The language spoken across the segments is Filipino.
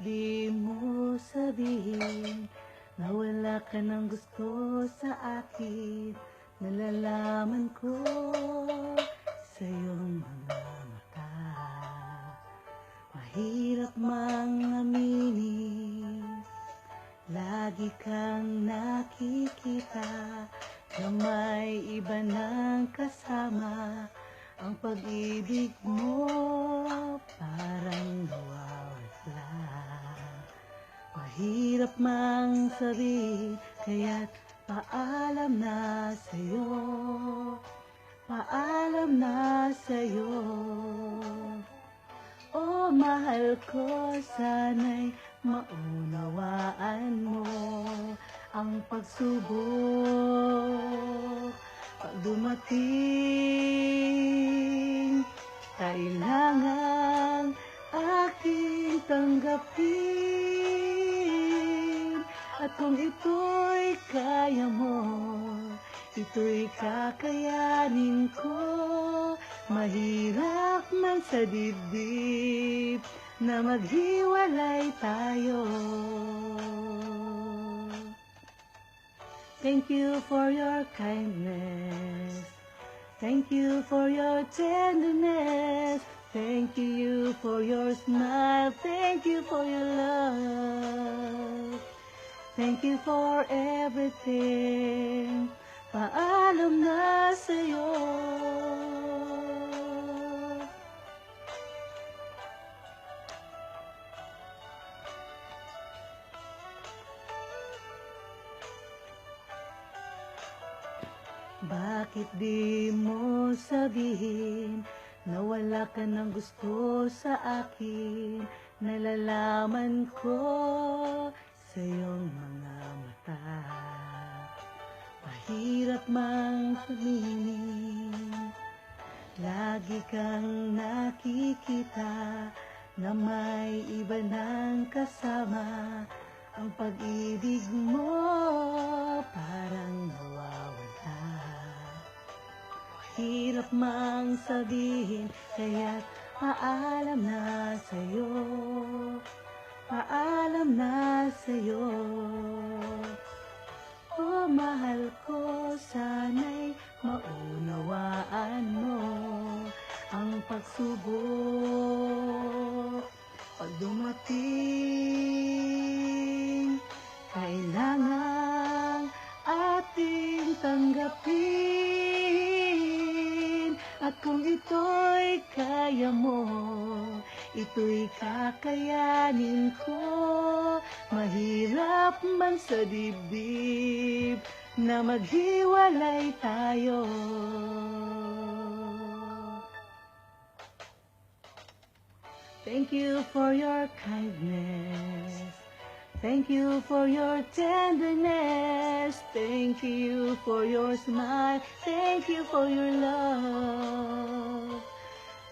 di mo sabihin na wala ka ng gusto sa akin? Nalalaman ko sa iyong mga mata. Mahirap mang aminin Lagi kang nakikita na may iba ng kasama. Ang pag-ibig mo parang nawawala Mahirap mang sabihin kaya't paalam na sa'yo Paalam na sa'yo Oh, mahal ko, sana'y maunawaan mo ang pagsubok. Pag dumating, kailangan aking tanggapin. Kung ito'y kaya mo, ito'y kakayanin ko. Mahirap man sa dibdib na maghiwalay tayo. Thank you for your kindness. Thank you for your tenderness. Thank you for your smile. Thank you for your love. Thank you for everything. Paalam na sa'yo. Bakit di mo sabihin na wala ka ng gusto sa akin? Nalalaman ko sa iyong mga mata. Mahirap mang sabihin, lagi kang nakikita na may iba ng kasama. Ang pag-ibig mo parang nawawala. Hirap mang sabihin, kaya't paalam na sa'yo. Paalam na sa'yo. Oh, mahal ko, sana'y maunawaan mo ang pagsubok. Pag dumating, kailangan ating tanggapin. At kung ito'y kaya mo, ito'y kakayanin ko. Mahirap man sa dibdib na maghiwalay tayo. Thank you for your kindness. Thank you for your tenderness. Thank you for your smile. Thank you for your love.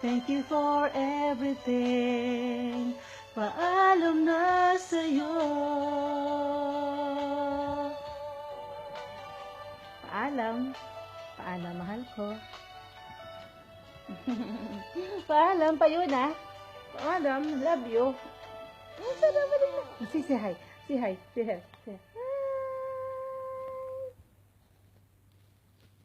Thank you for everything. Paalam na sa'yo. Paalam. Paalam, mahal ko. Paalam pa yun, ah. Paalam, love you. 谢谢谢谢谢谢谢谢谢谢